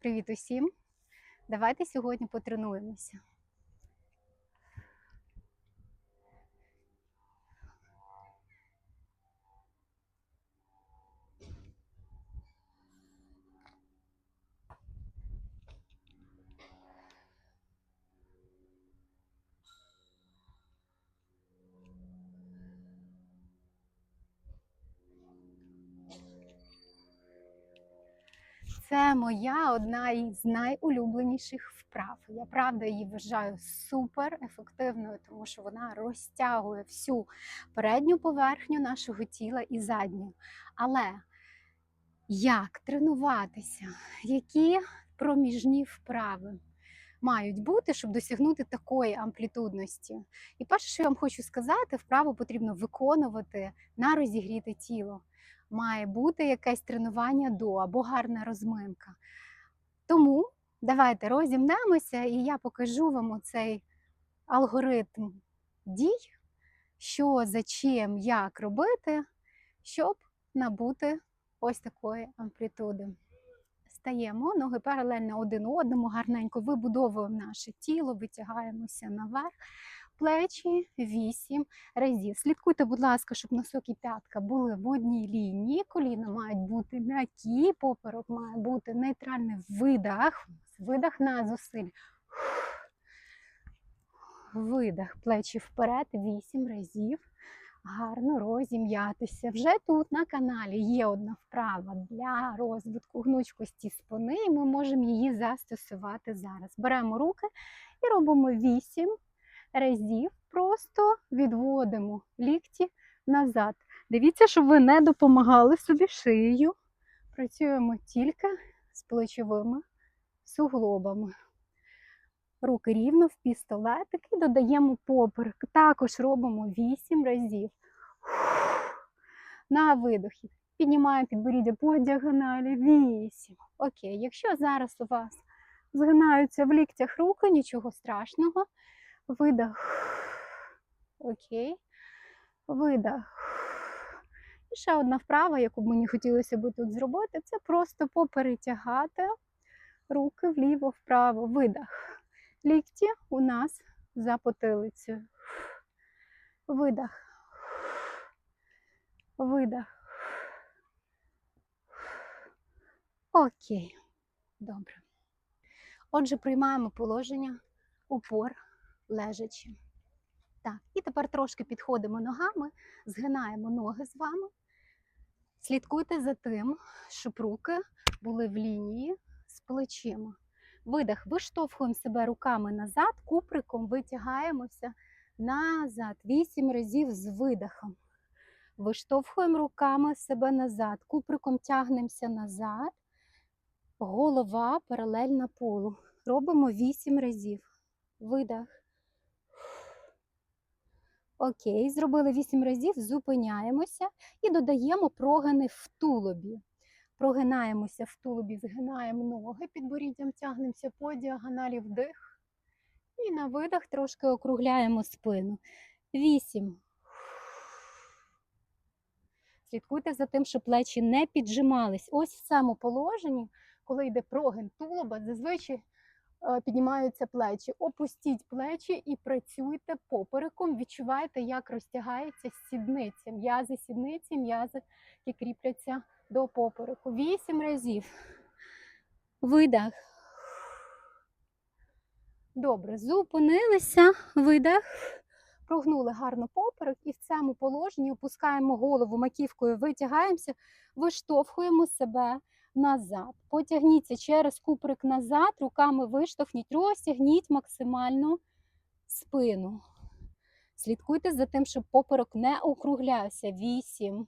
Привіт усім! Давайте сьогодні потренуємося. Це моя одна із найулюбленіших вправ. Я правда її вважаю супер ефективною, тому що вона розтягує всю передню поверхню нашого тіла і задню. Але як тренуватися? Які проміжні вправи мають бути, щоб досягнути такої амплітудності? І перше, що я вам хочу сказати, вправу потрібно виконувати на розігріте тіло має бути якесь тренування до або гарна розминка. Тому давайте розімнемося, і я покажу вам цей алгоритм дій, що за чим, як робити, щоб набути ось такої амплітуди. Стаємо, ноги паралельно один одному, гарненько вибудовуємо наше тіло, витягаємося наверх плечі 8 разів. Слідкуйте, будь ласка, щоб носок і п'ятка були в одній лінії. Коліна мають бути м'які, поперек має бути нейтральний видах. Видах на зусиль. Видах, плечі вперед, 8 разів. Гарно розім'ятися. Вже тут на каналі є одна вправа для розвитку гнучкості спини, і ми можемо її застосувати зараз. Беремо руки і робимо 8 разів просто відводимо лікті назад. Дивіться, щоб ви не допомагали собі шиєю. Працюємо тільки з плечовими суглобами. Руки рівно в пістолетик і додаємо поперек. Також робимо 8 разів. На видохі. Піднімаємо підборіддя по діагоналі. 8. Окей, якщо зараз у вас згинаються в ліктях руки, нічого страшного. Видах. Окей. Видах. І ще одна вправа, яку б мені хотілося би тут зробити, це просто поперетягати руки вліво-вправо. Видах. Лікті у нас за потилицею. Видах. Видах. Окей. Добре. Отже, приймаємо положення упор лежачи. Так, і тепер трошки підходимо ногами, згинаємо ноги з вами. Слідкуйте за тим, щоб руки були в лінії з плечима. Видих, виштовхуємо себе руками назад, куприком витягаємося назад. Вісім разів з видихом. Виштовхуємо руками себе назад, куприком тягнемося назад, голова паралельна полу. Робимо вісім разів. Видих. Окей, зробили 8 разів, зупиняємося і додаємо прогини в тулубі. Прогинаємося в тулубі, згинаємо ноги, підборіддям тягнемося по діагоналі вдих. І на видах трошки округляємо спину. 8. Слідкуйте за тим, щоб плечі не піджимались. Ось в цьому положенні, коли йде прогин тулуба, зазвичай піднімаються плечі. Опустіть плечі і працюйте попереком. Відчувайте, як розтягається сідниця. М'язи сідниці, м'язи, які кріпляться до попереку. Вісім разів. Видах. Добре, зупинилися, видах. Прогнули гарно поперек і в цьому положенні опускаємо голову маківкою, витягаємося, виштовхуємо себе назад. Потягніться через куприк назад, руками виштовхніть, розтягніть максимально спину. Слідкуйте за тим, щоб поперек не округлявся. Вісім.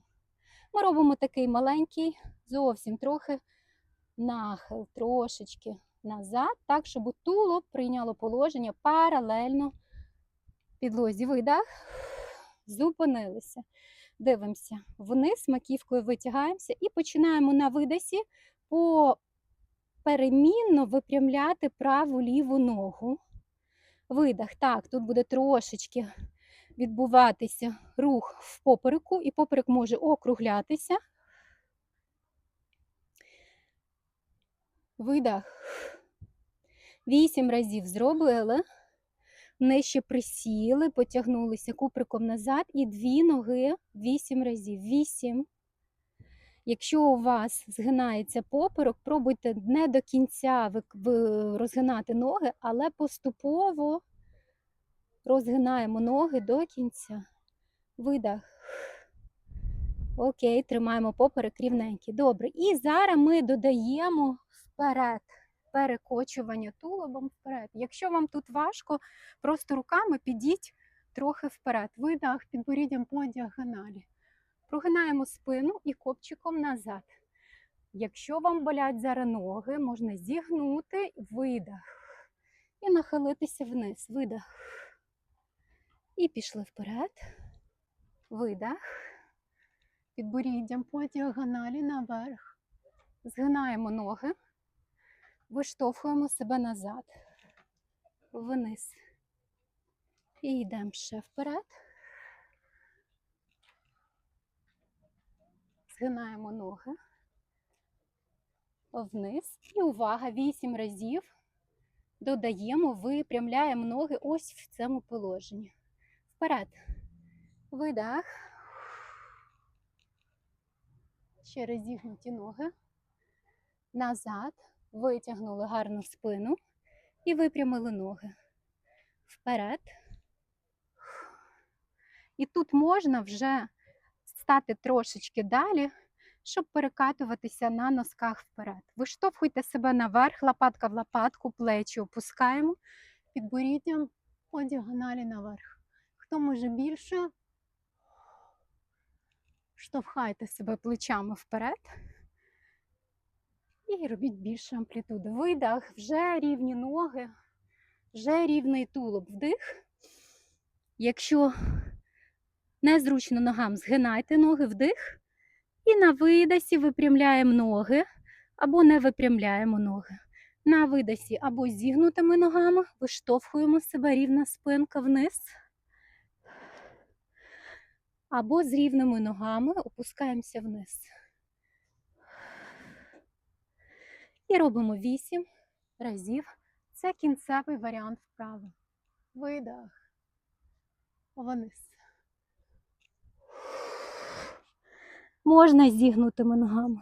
Ми робимо такий маленький, зовсім трохи нахил, трошечки назад, так, щоб туло прийняло положення паралельно підлозі. Видах, зупинилися. Дивимося вниз, маківкою витягаємося і починаємо на видосі поперемінно випрямляти праву ліву ногу. Видах. Так, тут буде трошечки відбуватися рух в попереку, і поперек може округлятися. Видах. Вісім разів зробили. Нижче присіли, потягнулися куприком назад і дві ноги вісім разів. Вісім. Якщо у вас згинається поперек, пробуйте не до кінця розгинати ноги, але поступово розгинаємо ноги до кінця. Видах. Окей, тримаємо поперек рівненький. Добре. І зараз ми додаємо вперед перекочування тулубом вперед. Якщо вам тут важко, просто руками підіть трохи вперед. Видах підборіддям по діагоналі. Прогинаємо спину і копчиком назад. Якщо вам болять зараз ноги, можна зігнути видах і нахилитися вниз. Видах. І пішли вперед. Видах. Підборіддям по діагоналі наверх. Згинаємо ноги, виштовхуємо себе назад, вниз. І йдемо ще вперед. Згинаємо ноги вниз. І увага, вісім разів додаємо, випрямляємо ноги ось в цьому положенні. Вперед. Видах. Ще розігнуті ноги. Назад. Витягнули гарну спину і випрямили ноги. Вперед. І тут можна вже стати трошечки далі, щоб перекатуватися на носках вперед. Виштовхуйте себе наверх, лопатка в лопатку, плечі опускаємо, підборіддям по діагоналі наверх. Хто може більше, штовхайте себе плечами вперед. І робіть більше амплітуди. Видах, вже рівні ноги, вже рівний тулуб. Вдих. Якщо незручно ногам, згинайте ноги, вдих. І на видосі випрямляємо ноги або не випрямляємо ноги. На видосі або зігнутими ногами виштовхуємо себе рівна спинка вниз. Або з рівними ногами опускаємося вниз. І робимо 8 разів. Це кінцевий варіант вправи. Видах. Вниз. Можна зігнутими ногами.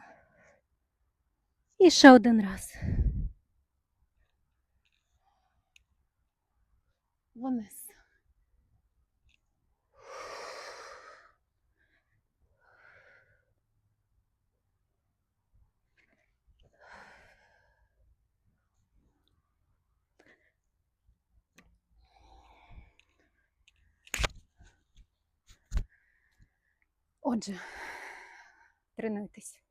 І ще один раз. Вниз. Отже, тренуйтесь.